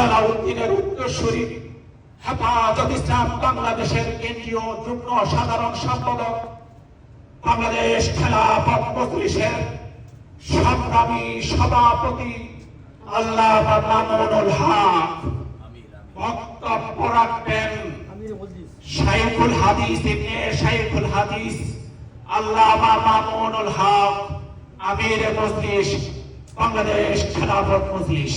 সালাউদ্দিনের উত্তরসূরি। হেফাজত ইসলাম বাংলাদেশের কেন্দ্রীয় যুগ্ম সাধারণ সম্পাদক, বাংলাদেশ খেলাফত মজলিসের সংগ্রামী সভাপতি আল্লাহ মামুনুল হক। বক্তব্য রাখবেন শাইখুল হাদিস ইবনে শাইখুল হাদিস আল্লামা মামুনুল হক, আমির মজলিস, বাংলাদেশ খেলাফত মজলিস।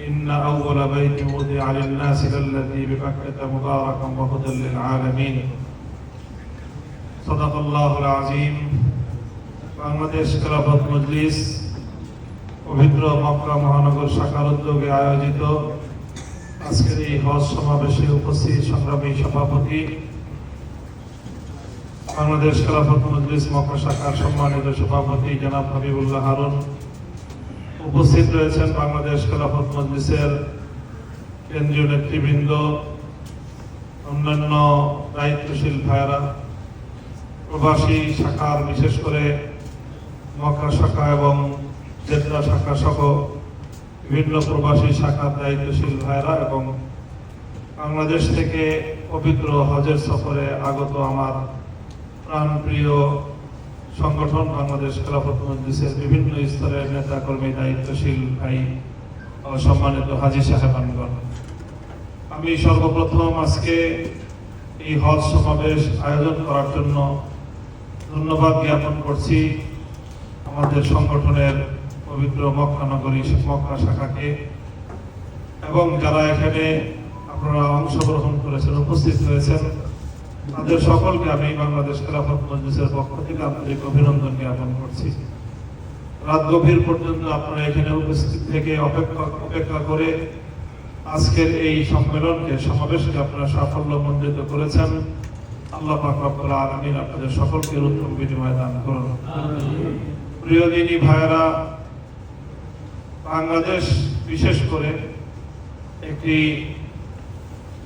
إن أول بيت وضع للناس للذي ببكة مباركا وهدى للعالمين صدق الله العظيم বাংলাদেশ খেলাফত মজলিস পবিত্র মক্কা মহানগর শাখার উদ্যোগে আয়োজিত আজকের এই হজ সমাবেশে উপস্থিত সংগ্রামী সভাপতি বাংলাদেশ খেলাফত মজলিস মক্কা শাখার সম্মানিত সভাপতি জনাব হাবিবুল্লাহ হারুন উপস্থিত রয়েছেন বাংলাদেশ খেলাফত মজলিসের কেন্দ্রীয় নেতৃবৃন্দ, অন্যান্য দায়িত্বশীল ভাইয়েরা, প্রবাসী শাখার বিশেষ করে মক্কা শাখা এবং জেদ্দা শাখা সহ বিভিন্ন প্রবাসী শাখার দায়িত্বশীল ভাইয়েরা এবং বাংলাদেশ থেকে পবিত্র হজের সফরে আগত আমার প্রাণপ্রিয় সংগঠন বাংলাদেশ খেলাফত মজলিসের বিভিন্ন স্তরের নেতা কর্মী দায়িত্বশীল ভাই সম্মানিত হাজি সাহেবানগণ। আমি সর্বপ্রথম আজকে এই হজ সমাবেশ আয়োজন করার জন্য ধন্যবাদ জ্ঞাপন করছি আমাদের সংগঠনের পবিত্র মক্কা নগরী মক্কা শাখাকে এবং যারা এখানে আপনারা অংশগ্রহণ করেছেন, উপস্থিত হয়েছেন তাদের সকলকে আমি বাংলাদেশ খেলাফত মজলিসের পক্ষ থেকে আন্তরিক অভিনন্দন জ্ঞাপন করছি। রাত গভীর পর্যন্ত আপনারা এখানে উপস্থিত থেকে অপেক্ষা অপেক্ষা করে আজকের এই সম্মেলনকে, সমাবেশকে আপনারা সাফল্য মণ্ডিত করেছেন। আল্লাহ পাক রব্বুল আলামিন আপনাদের সকলকে উত্তম বিনিময় দান করুন। প্রিয় দিনী ভাইয়েরা, বাংলাদেশ বিশেষ করে একটি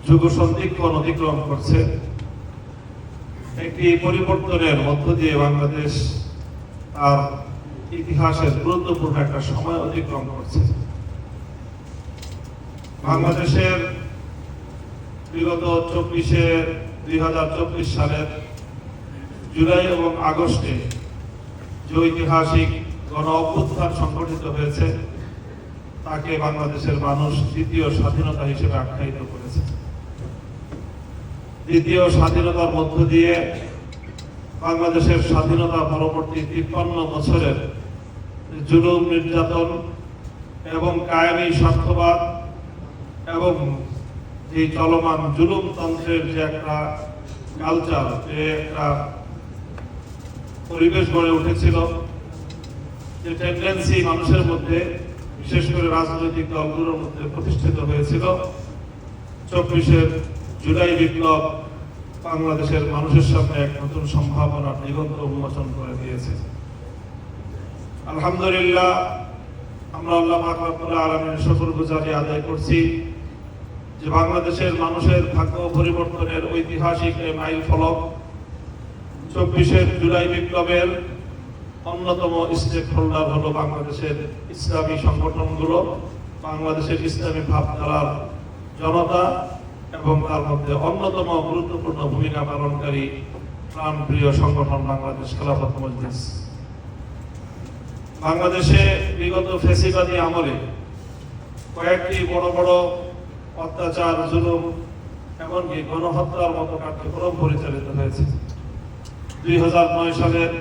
যুগ সন্ধিক্ষণ অতিক্রম করছে। একটি পরিবর্তনের মধ্য দিয়ে বাংলাদেশ তার ইতিহাসের গুরুত্বপূর্ণ একটা সময় অতিক্রম করছে। বাংলাদেশের বিগত চব্বিশে দুই হাজার চব্বিশ সালের জুলাই এবং আগস্টে যে ঐতিহাসিক গণ অভ্যুত্থান সংগঠিত হয়েছে, তাকে বাংলাদেশের মানুষ দ্বিতীয় স্বাধীনতা হিসেবে আখ্যায়িত করেছে। দ্বিতীয় স্বাধীনতার মধ্য দিয়ে বাংলাদেশের স্বাধীনতা পরবর্তী তিপ্পান্ন বছরের জুলুম, নির্যাতন এবং কায়েমি স্বার্থবাদ এবং যে চলমান জুলুম তন্ত্রের যে একটা কালচার যে একটা পরিবেশ গড়ে উঠেছিল, যে টেন্ডেন্সি মানুষের মধ্যে, বিশেষ করে রাজনৈতিক দলগুলোর মধ্যে প্রতিষ্ঠিত হয়েছিল, চব্বিশের জুলাই বিপ্লব বাংলাদেশের মানুষের সামনে এক নতুন সম্ভাবনার দিগন্ত উন্মোচন করে দিয়েছে। আলহামদুলিল্লাহ, আমরা আল্লাহ পাক রব্বুল আলামিনের শুকর গুজারি আদায় করছি যে বাংলাদেশের মানুষের ভাগ্য পরিবর্তনের ঐতিহাসিক এই মাইল ফলক চব্বিশের জুলাই বিপ্লবের অন্যতম স্টেক হোল্ডার হলো বাংলাদেশের ইসলামী সংগঠনগুলো, বাংলাদেশের ইসলামী ভাবধারার জনতা এবং তার মধ্যে অন্যতম গুরুত্বপূর্ণ ভূমিকা পালনকারী প্রাণপ্রিয় সংগঠন বাংলাদেশ খেলাফত মজলিস। বাংলাদেশে বিগত ফেসিবাদী আমলে কয়েকটি বড় বড় অত্যাচার, জুলুম, এমনকি গণহত্যার মতো কার্যক্রম পরিচালিত হয়েছে। দুই হাজার নয় সালের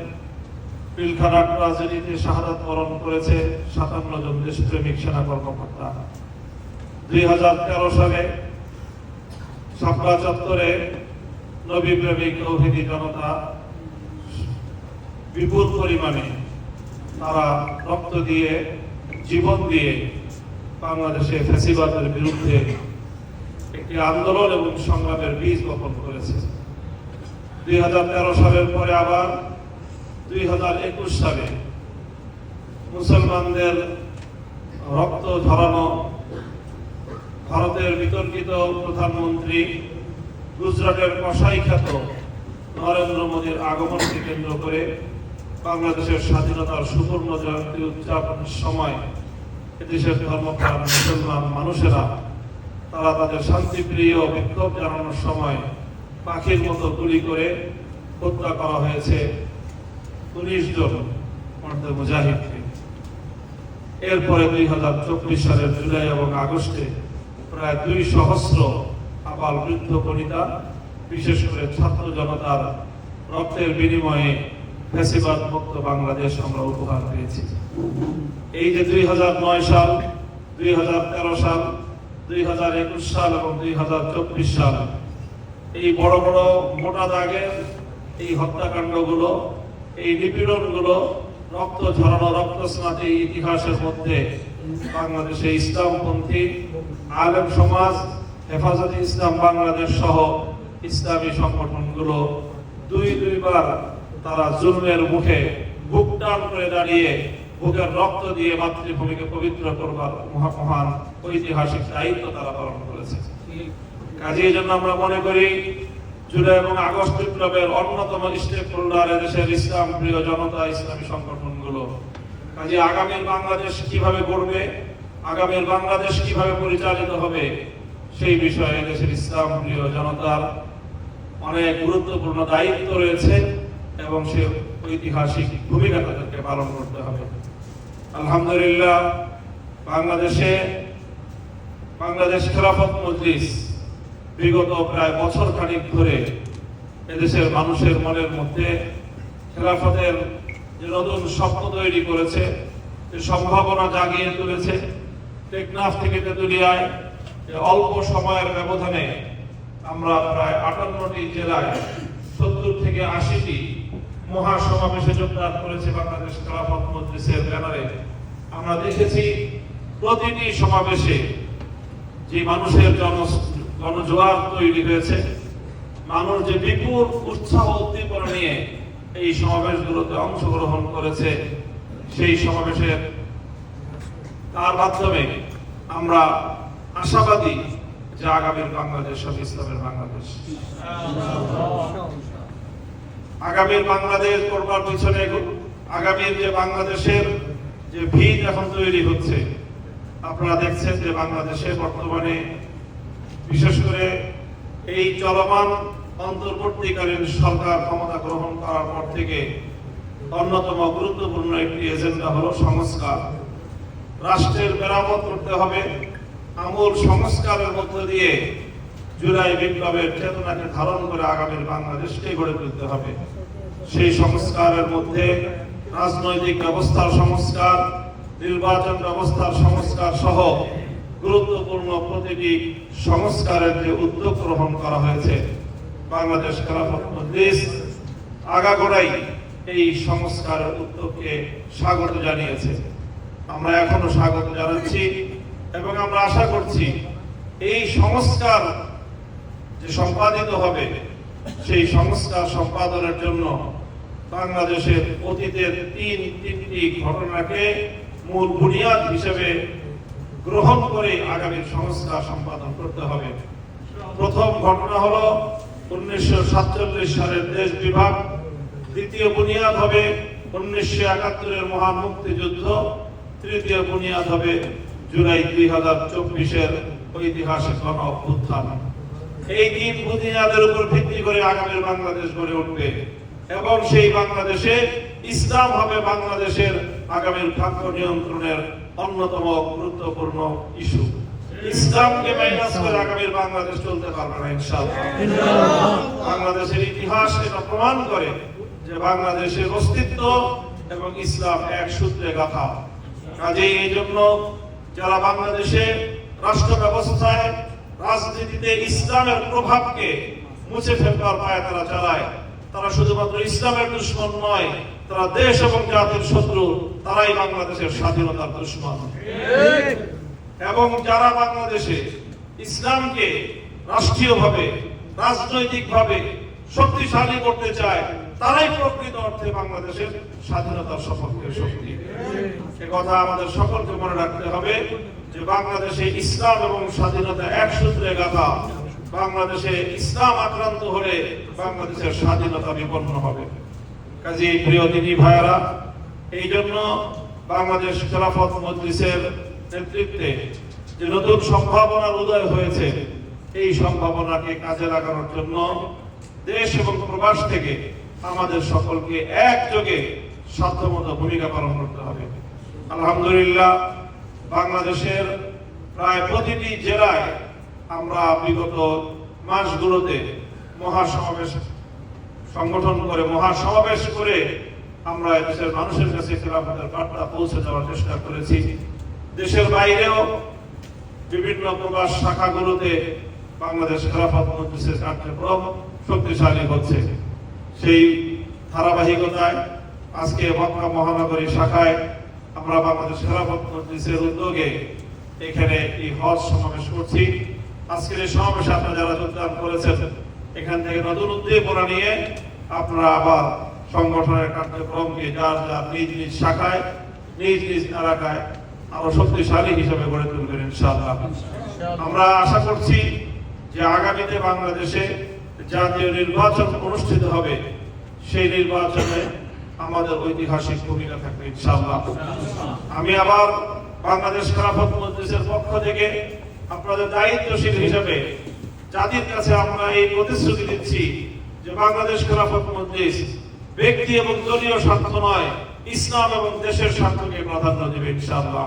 পিলখানাট রাজনীতিতে শাহাদাত বরণ করেছে সাতান্ন জন দেশপ্রেমিক সেনা কর্মকর্তা। দুই হাজার তেরো সালে সাপড়া চত্বরে নবী প্রেমিক তৌহিদি জনতা বিপুল পরিমাণে তারা রক্ত দিয়ে, জীবন দিয়ে বাংলাদেশে ফ্যাসিবাদের বিরুদ্ধে একটি আন্দোলন এবং সংগ্রামের বীজ বপন করেছে। দুই হাজার তেরো সালের পরে আবার দুই হাজার একুশ সালে মুসলমানদের রক্ত ঝরানো ভারতের বিতর্কিত প্রধানমন্ত্রী, গুজরাটের কসাই খ্যাত নরেন্দ্র মোদীর আগমনকে কেন্দ্র করে বাংলাদেশের স্বাধীনতার সুবর্ণ জয়ন্তী উদযাপনের সময় এদেশের ধর্মপ্রাণ মুসলমান মানুষেরা, তারা তাদের শান্তিপ্রিয় বিক্ষোভ জানানোর সময় পাখির মতো গুলি করে হত্যা করা হয়েছে উনিশ জন মুজাহিদকে। এরপরে দুই হাজার চব্বিশ সালের জুলাই এবং আগস্টে প্রায় দুই সহস্র আবাল বৃদ্ধ বনিতা বিশেষ করে ছাত্র জনতার রক্তের বিনিময়ে ফ্যাসিবাদ মুক্ত বাংলাদেশ আমরা উপহার পেয়েছি। এই যে দুই হাজার নয় সাল, দুই হাজার তেরো সাল, দুই হাজার একুশ সাল এবং দুই হাজার চব্বিশ সাল, এই বড় বড় মোটা দাগের এই হত্যাকাণ্ডগুলো, এই নিপীড়নগুলো, রক্ত ঝরানো রক্ত স্নাতি ইতিহাসের মধ্যে বাংলাদেশে ইসলামপন্থী আলেম সমাজ, হেফাজতে ইসলাম বাংলাদেশ সহ ইসলামী সংগঠনগুলো দুই দুইবার তারা জুলমের মুখে বুক টান করে দাঁড়িয়ে বুকের রক্ত দিয়ে মাতৃভূমিকে পবিত্র করবার মহা- মহান ঐতিহাসিক দায়িত্ব তারা পালন করেছে। কাজে জন্য আমরা মনে করি, জুলাই এবং আগস্ট বিপ্লবের অন্যতম স্টেক হোল্ডার দেশের ইসলাম প্রিয় জনতা, ইসলামী সংগঠনগুলো কাজে আগামীর বাংলাদেশ কীভাবে গড়বে, আগামীর বাংলাদেশ কীভাবে পরিচালিত হবে, সেই বিষয়ে দেশের ইসলাম প্রিয় জনতার অনেক গুরুত্বপূর্ণ দায়িত্ব রয়েছে এবং সে ঐতিহাসিক ভূমিকা তাদেরকে পালন করতে হবে। আলহামদুলিল্লাহ, বাংলাদেশে বাংলাদেশ খেলাফত মজলিস বিগত প্রায় বছর খানিক ধরে এদেশের মানুষের মনের মধ্যে খেলাফতের যে নতুন স্বপ্ন তৈরি করেছে, যে সম্ভাবনা জাগিয়ে তুলেছে। টেকনাফ থেকে তেতুলিয়ায় অল্প সময়ের ব্যবধানে আমরা প্রায় আটান্নটি জেলায় সত্তর থেকে আশিটি মহাসমাবেশে যোগদান করেছে বাংলাদেশ খেলাফত মজলিসের ব্যানারে। আমরা দেখেছি প্রতিটি সমাবেশে যে মানুষের জন গণজোয়ার তৈরি হয়েছে, মানুষ যে বিপুল উৎসাহ উদ্দীপনা নিয়ে এই সমাবেশগুলোতে অংশগ্রহণ করেছে সেই সমাবেশের তার মাধ্যমে আমরা আশাবাদী যে আগামীর বাংলাদেশ হবে ইসলামের বাংলাদেশ। আগামীর বাংলাদেশ করবার পিছনে আগামীর যে বাংলাদেশের যে ভিত এখন তৈরি হচ্ছে, আপনারা দেখছেন যে বাংলাদেশে বর্তমানে বিশেষ করে এই চলমান অন্তর্বর্তীকালীন সরকার ক্ষমতা গ্রহণ করার পর থেকে অন্যতম গুরুত্বপূর্ণ একটি এজেন্ডা হলো সংস্কার। রাষ্ট্রের মেরামত করতে হবে। আমূল সংস্কারের মধ্য দিয়ে জুলাই বিপ্লবের চেতনাকে ধারণ করে আগামীর বাংলাদেশকে গড়ে তুলতে হবে। সেই সংস্কারের মধ্যে রাজনৈতিক ব্যবস্থার সংস্কার, নির্বাচন ব্যবস্থার সংস্কার সহ গুরুত্বপূর্ণ প্রতিটি সংস্কারের যে উদ্যোগ গ্রহণ করা হয়েছে বাংলাদেশ খেলাফত মজলিস আগাগোড়াই এই সংস্কারের উদ্যোগকে স্বাগত জানিয়েছে। আমরা এখনও স্বাগত জানাচ্ছি এবং আমরা আশা করছি এই সংস্কার যে সম্পাদিত হবে, সেই সংস্কার সম্পাদনের জন্য বাংলাদেশের অতীতের তিন তিনটি ঘটনাকে মূল বুনিয়াদ হিসেবে গ্রহণ করে আগামী সংস্কার সম্পাদন করতে হবে। প্রথম ঘটনা হলো উনিশশো সাতচল্লিশ সালের দেশ বিভাগ দ্বিতীয় বুনিয়াদ হবে উনিশশো একাত্তরের মহান মুক্তিযুদ্ধ তৃতীয় বুনিয়াদ হবে জুলাই দুই হাজার চব্বিশের ঐতিহাসিক গণ অভ্যুত্থান এই তিন বুনিয়াদের উপর ভিত্তি করে আগামীর বাংলাদেশ গড়ে উঠবে এবং সেই বাংলাদেশে ইসলাম হবে বাংলাদেশের আগামীর ভাগ্য নিয়ন্ত্রণের অন্যতম গুরুত্বপূর্ণ ইস্যু। ইসলামকে মাইনাস করে আগামীর বাংলাদেশ চলতে পারবে না ইনশাআল্লাহ। বাংলাদেশের ইতিহাস এটা প্রমাণ করে যে বাংলাদেশের অস্তিত্ব এবং ইসলাম এক সূত্রে গাথা। কাজেই এই জন্য যারা বাংলাদেশে রাষ্ট্র ব্যবস্থায় রাজনীতিতে ইসলামের প্রভাবকে মুছে ফেলবার পায় তারা চালায় তারা শুধুমাত্র ইসলামের দুশ্মন নয় তারা দেশ এবং জাতির শত্রু তারাই বাংলাদেশের স্বাধীনতার দুশ্মন। এবং যারা বাংলাদেশে ইসলামকে রাষ্ট্রীয়ভাবে, রাজনৈতিকভাবে শক্তিশালী করতে চায়, তারাই প্রকৃত অর্থে বাংলাদেশের স্বাধীনতার সপক্ষে শক্তি। এ কথা আমাদের সকলকে মনে রাখতে হবে যে বাংলাদেশে ইসলাম এবং স্বাধীনতা এক সূত্রে গাথা। বাংলাদেশে ইসলাম আক্রান্ত হলে বাংলাদেশের স্বাধীনতা বিপন্ন হবে। কাজী প্রিয় দিনী ভাইয়ারা, এই জন্য বাংলাদেশ খেলাফত মজলিসের নেতৃত্বে যে নতুন সম্ভাবনার উদয় হয়েছে, এই সম্ভাবনাকে কাজে লাগানোর জন্য দেশ এবং প্রবাস থেকে আমাদের সকলকে একযোগে সাধ্যমতো ভূমিকা পালন করতে হবে। আলহামদুলিল্লাহ, বাংলাদেশের প্রায় প্রতিটি জেলায় আমরা বিগত মাসগুলোতে মহাসমাবেশ সংগঠন করে, মহাসমাবেশ করে আমরা দেশের মানুষের কাছে খেলাফতের বার্তা পৌঁছে দেওয়ার চেষ্টা করেছি। দেশের বাইরেও বিভিন্ন প্রবাস শাখাগুলোতে বাংলাদেশ খেলাফত মজলিসের কার্যক্রম শক্তিশালী হচ্ছে। সেই ধারাবাহিকতায় আজকে মক্কা মহানগরী শাখায় আমরা বাংলাদেশ খেলাফত মজলিসের উদ্যোগে এখানে এই হজ সমাবেশ করছি। আজকের এই সমাবেশে আপনারা যারা যোগদান করেছেন, এখান থেকে নতুন উদ্দীপনা নিয়ে আপনারা আবার সংগঠনের কার্যক্রমকে যার যার নিজ নিজ শাখায়, নিজ নিজ এলাকায় আরও শক্তিশালী হিসেবে গড়ে তুলবেন ইনশাআল্লাহ। আমরা আশা করছি যে আগামীতে বাংলাদেশে জাতীয় নির্বাচন অনুষ্ঠিত হবে, সেই নির্বাচনে আমাদের ঐতিহাসিক ভূমিকা থাকবে ইনশাআল্লাহ। আমি আবার বাংলাদেশ খেলাফত মজলিসের পক্ষ থেকে আপনাদের দায়িত্বশীল হিসেবে জাতির কাছে আমরা এই প্রতিশ্রুতি দিচ্ছি যে বাংলাদেশ খেলাফত মজলিস ব্যক্তি এবং দলীয় স্বার্থ নয় ইসলাম এবং দেশের স্বার্থকে প্রাধান্য দেবে ইনশাআল্লাহ।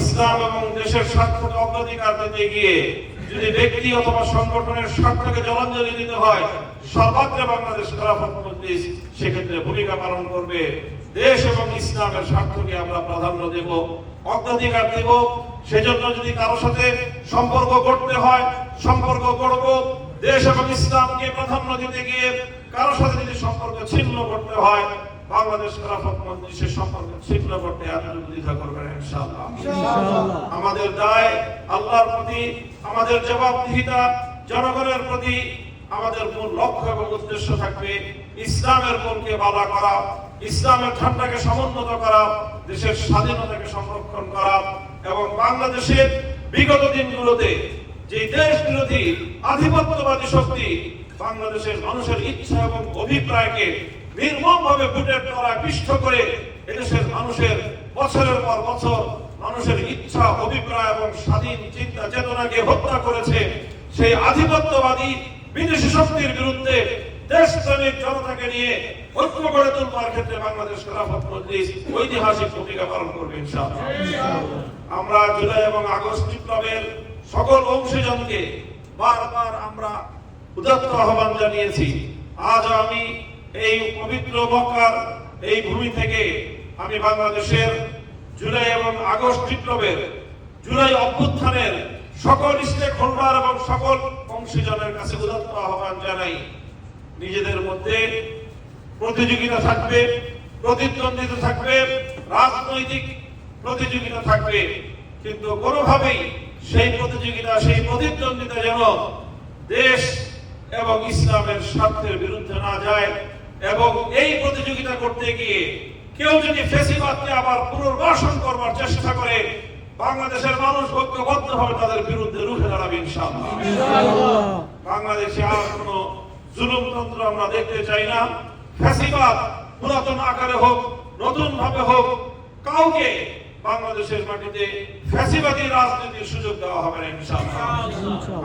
ইসলাম এবং দেশের স্বার্থকে অগ্রাধিকার দিতে গিয়ে যদি ব্যক্তি অথবা সংগঠনের স্বার্থকে জলাঞ্জলি দিতে হয় সর্বাগ্রে বাংলাদেশ খেলাফত মজলিস সেক্ষেত্রে ভূমিকা পালন করবে। দেশ এবং ইসলামের স্বার্থকে আমরা প্রাধান্য দেব অগ্রাধিকার দেব। সেজন্য যদি কারও সাথে সম্পর্ক করতে হয় সম্পর্ক করব দেশ এবং ইসলামকে প্রাধান্য দিতে গিয়ে কারও সাথে যদি সম্পর্ক ছিন্ন করতে হয় বাংলাদেশ খেলাফত মজলিসের সম্পর্ক ছিন্ন করতে আপনি দ্বিধা করবেন ইনশাআল্লাহ। আমাদের দায় আল্লাহর প্রতি আমাদের জবাবদিহিতা জনগণের প্রতি আমাদের মূল লক্ষ্য এবং উদ্দেশ্য থাকবে ইসলামের মনকে বাধা করা ইসলামের ঠান্ডাকে সমুন্নত করা দেশের স্বাধীনতাকে সংরক্ষণ করা এবং বাংলাদেশের বিগত দিনগুলোতে যে দেশ বিরোধী আধিপত্যবাদী শক্তি বাংলাদেশের মানুষের ইচ্ছা এবং অভিপ্রায়কে নির্মমভাবে বুটের তলায় পিষ্ট করে এদেশের মানুষের বছরের পর বছর মানুষের ইচ্ছা, অভিপ্রায় এবং স্বাধীন চিন্তা চেতনাকে হত্যা করেছে সেই আধিপত্যবাদী বিদেশি শক্তির বিরুদ্ধে দেশপ্রেমিক জনতাকে নিয়ে ঐক্য গড়ে তুলবার ক্ষেত্রে বাংলাদেশ খেলাফত মজলিস ঐতিহাসিক ভূমিকা পালন করবে আমরা জুলাই এবং আগস্ট বিপ্লবের সকল অংশীজনকে বারবার আমরা উদাত্ত আহ্বান জানিয়েছি। আজ আমি এই পবিত্র মক্কার এই ভূমি থেকে আমি বাংলাদেশের জুলাই এবং আগস্ট বিপ্লবের, জুলাই অভ্যুত্থানের সকল স্টেক হোল্ডার এবং সকল অংশীজনের কাছে উদাত্ত আহ্বান জানাই। নিজেদের মধ্যে প্রতিযোগিতা থাকবে, প্রতিদ্বন্দ্বিতা থাকবে, রাজনৈতিক প্রতিযোগিতা থাকবে, কিন্তু কোনোভাবেই সেই প্রতিযোগিতা, সেই প্রতিদ্বন্দ্বিতা যেন দেশ এবং ইসলামের স্বার্থের বিরুদ্ধে না যায়। এবং এই প্রতিযোগিতা করতে গিয়ে কেউ যদি ফেসিবাদকে আবার পুনর্বাসন করবার চেষ্টা করে, বাংলাদেশের মানুষ ঐক্যবদ্ধ হবে তাদের বিরুদ্ধে রুখে দাঁড়াবে বাংলাদেশে আর কোনো জুলুমতন্ত্র আমরা দেখতে চাই না। ফ্যাসিবাদ পুরাতন আকারে হোক নতুন ভাবে হোক, কাউকে বাংলাদেশের মাটিতে ফ্যাসিবাদী রাজনীতির সুযোগ দেওয়া হবে না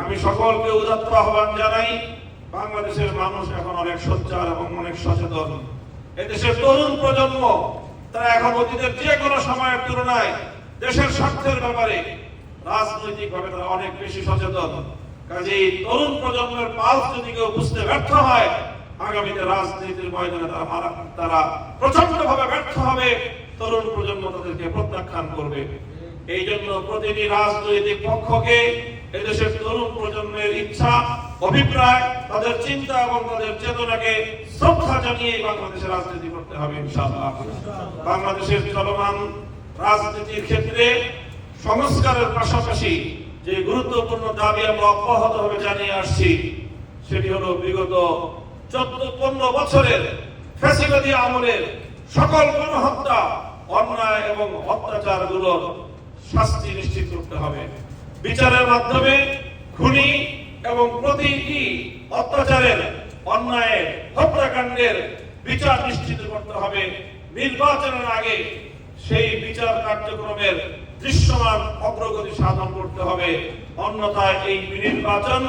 আমি সকলকে উদাত্ত আহ্বান জানাই বাংলাদেশের মানুষ এখন অনেক সোচ্চার এবং অনেক সচেতন। এদেশের তরুণ প্রজন্ম, তারা এখন অতীতের যে কোনো সময়ের তুলনায় দেশের স্বার্থের ব্যাপারে রাজনৈতিক ভাবে তারা অনেক বেশি সচেতন। কাজেই তরুণ প্রজন্মের পালস যদি কেউ বুঝতে ব্যর্থ হয়, আগামীতে রাজনীতির ময়দানে তারা তারা প্রচণ্ড ভাবে ব্যর্থ হবে। তরুণ প্রজন্ম তাদেরকে প্রত্যাখ্যান করবে। এই জন্য প্রতিটি রাজনৈতিক পক্ষকে এদেশের তরুণ প্রজন্মের ইচ্ছা অভিপ্রায়, তাদের চিন্তা এবং তাদের চেতনাকে শ্রদ্ধা জানিয়ে বাংলাদেশের রাজনীতি করতে হবে বাংলাদেশের চলমান রাজনীতির ক্ষেত্রে সংস্কারের পাশাপাশি যে গুরুত্বপূর্ণ দাবি আমরা অব্যাহতভাবে জানিয়ে আসছি, সেটি হলো বিগত চোদ্দ, পনেরো বছরের ফ্যাসিবাদী আমলের সকল গণহত্যা, অন্যায় এবং অত্যাচারগুলোর শাস্তি নিশ্চিত করতে হবে। বিচারের মাধ্যমে খুনি এবং প্রতিটি অত্যাচারের, অন্যায়ের, হত্যাকাণ্ডের বিচার নিশ্চিত করতে হবে। নির্বাচনের আগে সেই বিচার কার্যক্রমের দৃশ্যমান অগ্রগতি সাধন করতে হবে। অন্যথায় এই নির্বাচন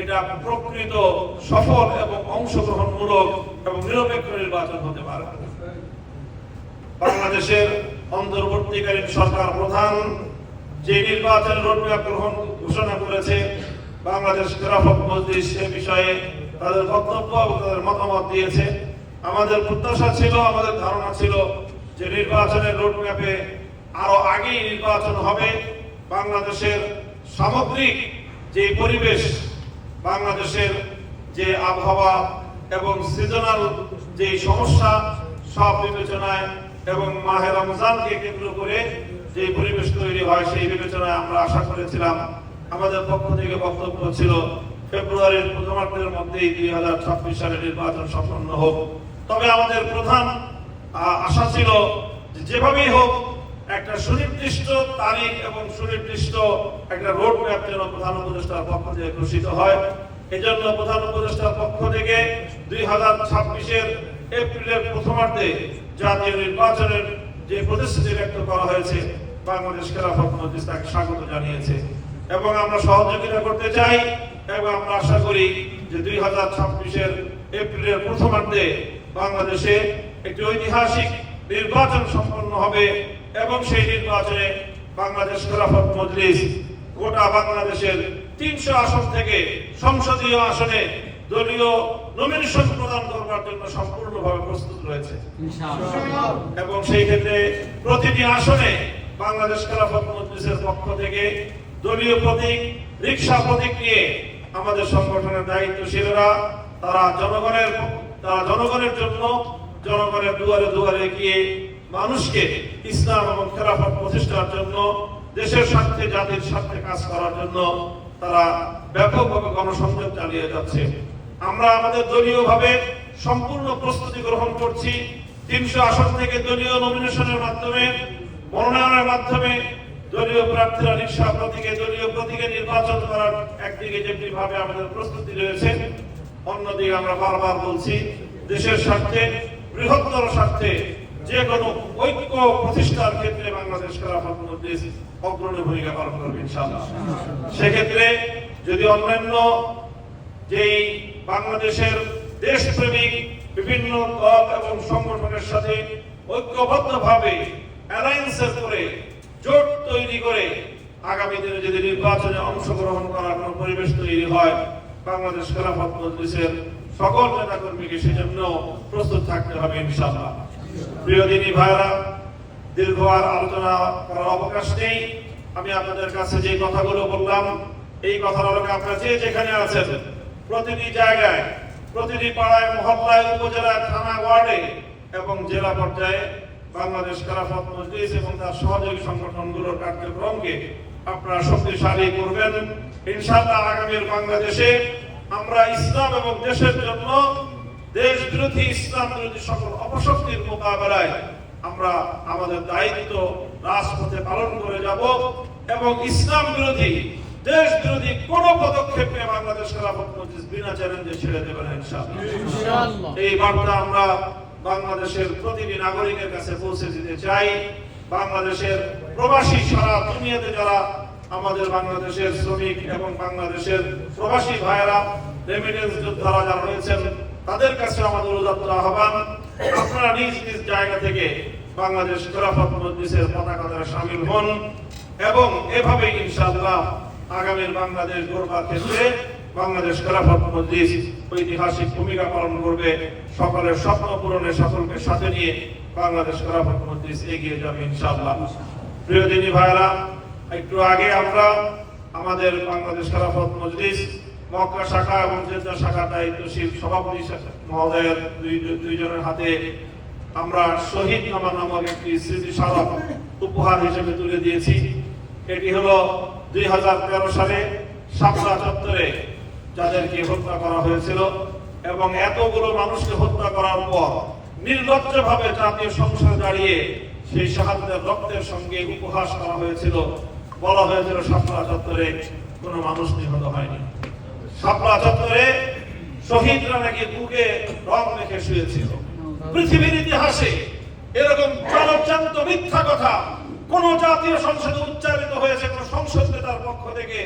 এটা প্রকৃত সফল এবং অংশগ্রহণমূলক এবং নিরপেক্ষ নির্বাচন হতে পারে। বাংলাদেশের অন্তর্বর্তীকালীন সরকার প্রধান যে নির্বাচন রোডম্যাপ গ্রহণ ঘোষণা করেছে বাংলাদেশ খেলাফত মজলিস এ বিষয়ে তাদের বক্তব্য এবং তাদের মতামত দিয়েছে। আমাদের প্রত্যাশা ছিল, আমাদের ধারণা ছিল যে নির্বাচনের রোডম্যাপে আরও আগেই নির্বাচন হবে। বাংলাদেশের সামগ্রিক যে পরিবেশ, বাংলাদেশের যে আবহাওয়া এবং সিজনাল যে সমস্যা, সব বিবেচনায় এবং মাহে রমজানকে কেন্দ্র করে যে পরিবেশ তৈরি হয়, সেই বিবেচনায় আমরা আশা করেছিলাম। আমাদের পক্ষ থেকে বক্তব্য ছিল, ফেব্রুয়ারির প্রথমার্ধের মধ্যেই দুই হাজার ছাব্বিশ সালে নির্বাচন সম্পন্ন হোক। তবে আমাদের প্রধান আশা ছিল যেভাবেই হোক, একটা সুনির্দিষ্ট তারিখ এবং সুনির্দিষ্ট একটা রোড ম্যাপ যেন প্রধান উপদেষ্টার পক্ষ থেকে ঘোষিত হয়। এজন্য প্রধান উপদেষ্টার পক্ষ থেকে দুই হাজার ছাব্বিশের এপ্রিলের প্রথমার্ধে জাতীয় নির্বাচনের যে প্রতিশ্রুতি ব্যক্ত করা হয়েছে, বাংলাদেশ খেলাফত মজলিস তাকে স্বাগত জানিয়েছে। এবং আমরা সহযোগিতা করতে চাই এবং আমরা আশা করি যে দুই হাজার ছাব্বিশের এপ্রিলের প্রথমার্ধে বাংলাদেশে একটি ঐতিহাসিক নির্বাচন সম্পন্ন হবে এবং সেই নির্বাচনে বাংলাদেশ খেলাফত মজলিস গোটা বাংলাদেশের তিনশো আসন থেকে সংসদীয় আসনে দলীয় নমিনেশন প্রদান করবার জন্য সম্পূর্ণভাবে প্রস্তুত রয়েছে। এবং সেই ক্ষেত্রে প্রতিটি আসনে বাংলাদেশ খেলাফত মজলিসের পক্ষ থেকে দলীয় প্রতীক রিক্সা প্রতীক নিয়ে আমাদের সংগঠনের দায়িত্বশীলরা, তারা জনগণের তারা জনগণের জন্য জনগণের দুয়ারে দুয়ারে গিয়ে মানুষকে ইসলাম এবং খেলাফত প্রতিষ্ঠার জন্য, দেশের স্বার্থে, জাতির স্বার্থে কাজ করার জন্য তারা ব্যাপকভাবে গণসংযোগ চালিয়ে যাচ্ছে। আমরা আমাদের দলীয়ভাবে সম্পূর্ণ প্রস্তুতি গ্রহণ করছি। তিনশো আসন থেকে দলীয় নমিনেশনের মাধ্যমে, মনোনয়নের মাধ্যমে দলীয় প্রার্থীরা রিক্সা প্রতীকে, দলীয় প্রতীকে নির্বাচন করার একদিকে যেমনি ভাবে আমাদের প্রস্তুতি রয়েছে, অন্যদিকে আমরা বারবার বলছি, দেশের স্বার্থে, বৃহত্তর স্বার্থে যে কোনো ঐক্য প্রতিষ্ঠার ক্ষেত্রে বাংলাদেশ খেলাফত মজলিস অগ্রণী ভূমিকা পালন করবে, ইনশাআল্লাহ। সেক্ষেত্রে যদি অন্যান্য যেই বাংলাদেশের দেশপ্রেমিক বিভিন্ন দল এবং সংগঠনের সাথে ঐক্যবদ্ধভাবে অ্যালায়েন্সের করে জোট তৈরি করে আগামী দিনে যদি নির্বাচনে অংশগ্রহণ করার কোনো পরিবেশ তৈরি হয়, বাংলাদেশ খেলাফত মজলিসের সকল নেতাকর্মীকে সেজন্য প্রস্তুত থাকতে হবে ইনশাআল্লাহ। প্রিয় দিনী ভাইরা দীর্ঘ আর আলোচনা করার অবকাশ নেই। আমি আপনাদের কাছে যে কথাগুলো বললাম, এই কথার আলোকে আপনারা যে যেখানে আছেন, প্রতিটি জায়গায়, প্রতিটি পাড়ায়, মহল্লায়, উপজেলায়, থানা, ওয়ার্ডে এবং জেলা পর্যায়ে বাংলাদেশ খেলাফত মজলিস এবং তার সহযোগী সংগঠনগুলোর কার্যক্রমকে আপনারা শক্তিশালী করবেন। ইনশাআল্লাহ আগামীর বাংলাদেশে আমরা ইসলাম এবং দেশের জন্য দেশ বিরোধী ইসলাম বিরোধী সকল অপশক্তির মোকাবেলায় আমরা আমাদের দায়িত্ব রাজপথে পালন করে যাব এবং ইসলাম বিরোধী দেশ বিরোধী কোন পদক্ষেপে বাংলাদেশ খেলাফত মজলিস বিনা চ্যালেঞ্জে ছেড়ে দেবে না ইনশাআল্লাহ। এই বার্তা আমরা বাংলাদেশের প্রতিটি নাগরিকের কাছে পৌঁছে দিতে চাই। বাংলাদেশের প্রবাসী সারা দুনিয়াতে যারা আমাদের বাংলাদেশের শ্রমিক এবং বাংলাদেশের প্রবাসী ভাইয়েরা রেমিটেন্স যোদ্ধারা যারা রয়েছেন, তাদের কাছে আমাদের উদাত্ত আহ্বান। আপনারা নিজ নিজ জায়গা থেকে বাংলাদেশ খেলাফত মজলিসের পতাকা দ্বারা সামিল হন এবং এভাবে ইনশাআল্লাহ আগামীর বাংলাদেশ গড়বার ক্ষেত্রে বাংলাদেশ খেলাফত মজলিস ঐতিহাসিক ভূমিকা পালন করবে। সকলের স্বপ্ন পূরণে সকলকে সাথে নিয়ে বাংলাদেশ খেলাফত মজলিস এগিয়ে যাবে ইনশাআল্লাহ। প্রিয় দিনী ভাইরা একটু আগে আমরা আমাদের বাংলাদেশ খেলাফত মজলিস, মক্কা শাখা এবং জেদ্দা শাখা দায়িত্বশীল সভাপতি মহোদয়ের দুই দুইজনের হাতে আমরা শহীদ নামা নামক একটি স্মৃতি স্মারক উপহার হিসেবে তুলে দিয়েছি। এটি হলো দুই হাজার তেরো সালে শাপলা চত্বরে যাদেরকে হত্যা করা হয়েছিল এবং এতগুলো মানুষকে হত্যা করার পর নির্লজ্জভাবে জাতীয় সংসদে দাঁড়িয়ে সেই শাহাদের রক্তের সঙ্গে উপহাস করা হয়েছিল। বলা হয়েছিল, শাপলা চত্বরে কোনো মানুষ নিহত হয়নি। শাপলা চত্বরে শহীদরা নাকি বুকে রং মেখে শুয়েছিল। পৃথিবীর ইতিহাসে এরকম জলজান্ত মিথ্যা কথা কোন জাতীয় সংসদে উচ্চারিত হয়েছে, কোন সংসদ নেতার পক্ষ থেকে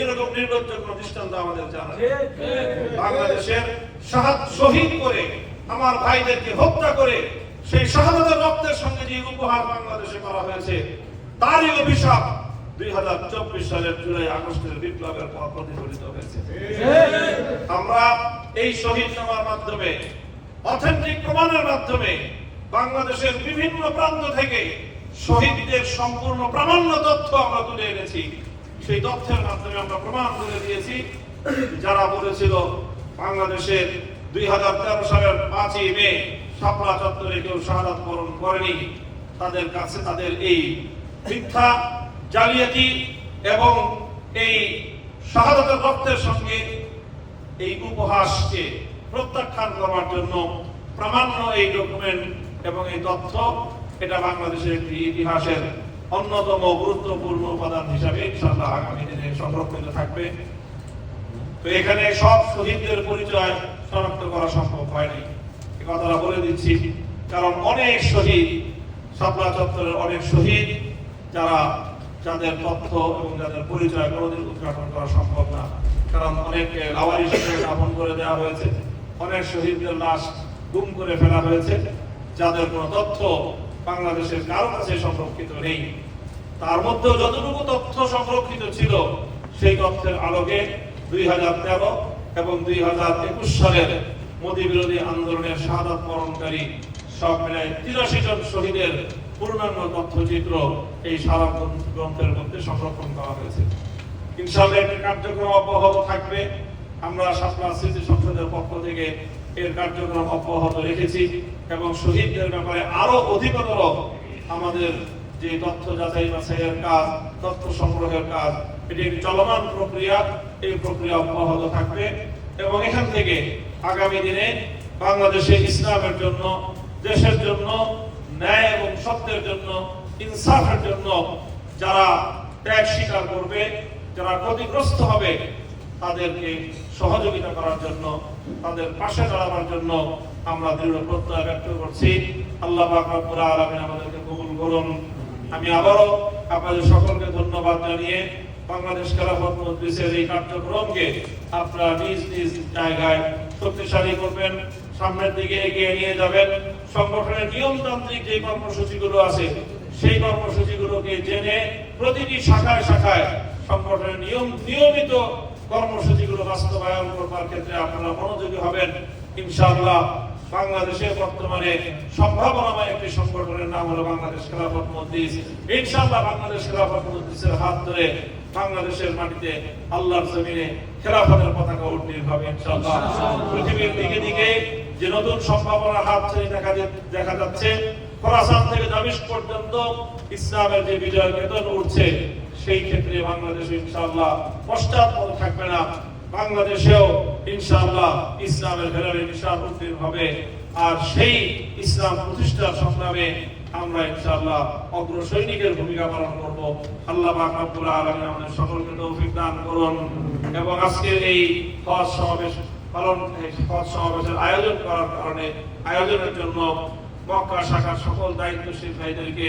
এরকম নির্লজ্জ দৃষ্টান্ত আমাদের জানা বাংলাদেশের শহীদ করে আমার ভাইদেরকে হত্যা করে সেই শাহাদাতের রক্তের সঙ্গে যে উপহার বাংলাদেশে করা হয়েছে তারই অভিশাপ দুই হাজার চব্বিশ সালের জুলাই আগস্টের বিপ্লবের পর প্রতিফলিত হয়েছে। আমরা এই শহীদ নামার মাধ্যমে অথেন্টিক প্রমাণের মাধ্যমে বাংলাদেশের বিভিন্ন প্রান্ত থেকে শহীদদের সম্পূর্ণ প্রামাণ্য তথ্য আমরা তুলে এনেছি। সেই তথ্যের মাধ্যমে আমরা প্রমাণ করে দিয়েছি। যারা বলেছিল বাংলাদেশের দুই হাজার তেরো সালের পাঁচই মে শাপলা চত্বরে কেউ শাহাদাত বরণ করেনি, তাদের কাছে তাদের এই মিথ্যা জালিয়াতি এবং এই শাহাদাতের রক্তের সঙ্গে এই উপহাসকে প্রত্যাখ্যান করার জন্য প্রামাণ্য এই ডকুমেন্ট এবং এই তথ্য, এটা বাংলাদেশের একটি ইতিহাসের অন্যতম গুরুত্বপূর্ণ উপাদান হিসাবে ইনশাআল্লাহ আগামী দিনে সংরক্ষিত থাকবে। তো এখানে সব শহীদদের পরিচয় শনাক্ত করা সম্ভব হয়নি। এই কথাটা বলে দিচ্ছি, কারণ অনেক শহীদ শাপলা চত্বরের অনেক শহীদ, যারা যাদের তথ্য এবং যাদের পরিচয় কোনোদিন উদ্ঘাটন করা সম্ভব না। কারণ অনেক লাওয়ারি হিসেবে স্থাপন করে দেওয়া হয়েছে। অনেক শহীদদের লাশ গুম করে ফেলা হয়েছে। যাদের কোনো তথ্য বাংলাদেশের কারও কাছে সংরক্ষিত নেই। তার মধ্যেও যতটুকু তথ্য সংরক্ষিত ছিল, সেই তথ্যের আলোকে দুই হাজার তেরো এবং দুই হাজার একুশ সালের মোদী বিরোধী আন্দোলনের শাহাদাত বরণকারী সব মিলায় তিরাশি জন শহীদের পূর্ণাঙ্গ তথ্যচিত্র এই সারা গ্রন্থের মধ্যে সংরক্ষণ করা হয়েছে। ইনশাআল্লাহ এর কার্যক্রম অব্যাহত থাকবে। আমরা শাপলা স্মৃতি সংসদের পক্ষ থেকে এর কার্যক্রম অব্যাহত রেখেছি এবং শহীদদের ব্যাপারে আরও অধিকতর আমাদের যে তথ্য যাচাই বাছাইয়ের কাজ, তথ্য সংগ্রহের কাজ, এটি একটি চলমান প্রক্রিয়া। এই প্রক্রিয়া অব্যাহত থাকবে। এবং এখান থেকে আগামী দিনে বাংলাদেশে ইসলামের জন্য, দেশের জন্য, ন্যায় এবং সত্যের জন্য, ইনসাফের জন্য যারা ত্যাগ স্বীকার করবে, যারা ক্ষতিগ্রস্ত হবে, তাদেরকে সহযোগিতা করার জন্য, তাদের পাশে দাঁড়াবার জন্য আমরা দৃঢ় প্রত্যয় ব্যক্ত করছি। আল্লাহ রব্বুল আমাদেরকে কবুল করুন। আমি আবারও আপনাদের সকলকে ধন্যবাদ জানিয়ে বাংলাদেশ খেলাফত মজলিসের এই কার্যক্রমকে আপনারা নিজ নিজ জায়গায় শক্তিশালী করবেন, সামনের দিকে এগিয়ে নিয়ে যাবেন। সংগঠনের নিয়মতান্ত্রিক যে কর্মসূচিগুলো আছে, সেই কর্মসূচিগুলোকে জেনে প্রতিটি শাখায় শাখায় সংগঠনের নিয়ম, নিয়মিত কর্মসূচিগুলো বাস্তবায়ন করবার ক্ষেত্রে আপনারা মনোযোগী হবেন। ইনশাআল্লাহ বাংলাদেশে বর্তমানে সম্ভাবনাময় একটি সংগঠনের নাম হলো বাংলাদেশ খেলাফত মজলিস। ইনশাআল্লাহ বাংলাদেশ খেলাফত মজলিসের হাত ধরে বাংলাদেশের মাটিতে আল্লাহর জমিনে খেলাফতের পতাকা উড্ডীন হবে ইনশাআল্লাহ। পৃথিবীর দিকে দিকে যে নতুন সম্ভাবনার হাত ছেড়ে দেখা দেখা যাচ্ছে, খোরাসান থেকে দামিস্ক পর্যন্ত ইসলামের যে বিজয় বেতন উঠছে, সেই ক্ষেত্রে বাংলাদেশ ইনশাআল্লাহ পশ্চাৎপদ থাকবে না। বাংলাদেশেও ইনশাআল্লাহ ইসলামের ভেলারে নিশান উদ্দিন হবে। আর সেই ইসলাম প্রতিষ্ঠার সংগ্রামে আমরা ইনশাআল্লাহ অগ্র সৈনিকের ভূমিকা পালন করব। আল্লাহ পাক রব্বুল আলামিন আমাদের সকলকে তৌফিক দান করুন এবং আজকের এই হজ সমাবেশ পালন হজ সমাবেশের আয়োজন করার কারণে আয়োজনের জন্য মক্কা শাখার সকল দায়িত্বশীল ভাইদেরকে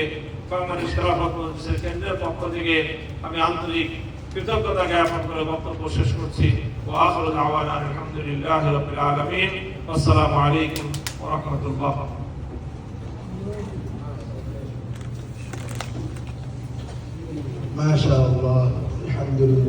বাংলাদেশ খেলাফত কেন্দ্রের পক্ষ থেকে আমি আন্তরিক কৃতজ্ঞতা জ্ঞাপন করে বক্তব্য শেষ করছি ও আখরু দাওয়ানা আলহামদুলিল্লাহি রাব্বিল আলামিন আসসালামু আলাইকুম ওয়া রাহমাতুল্লাহ ما شاء الله الحمد لله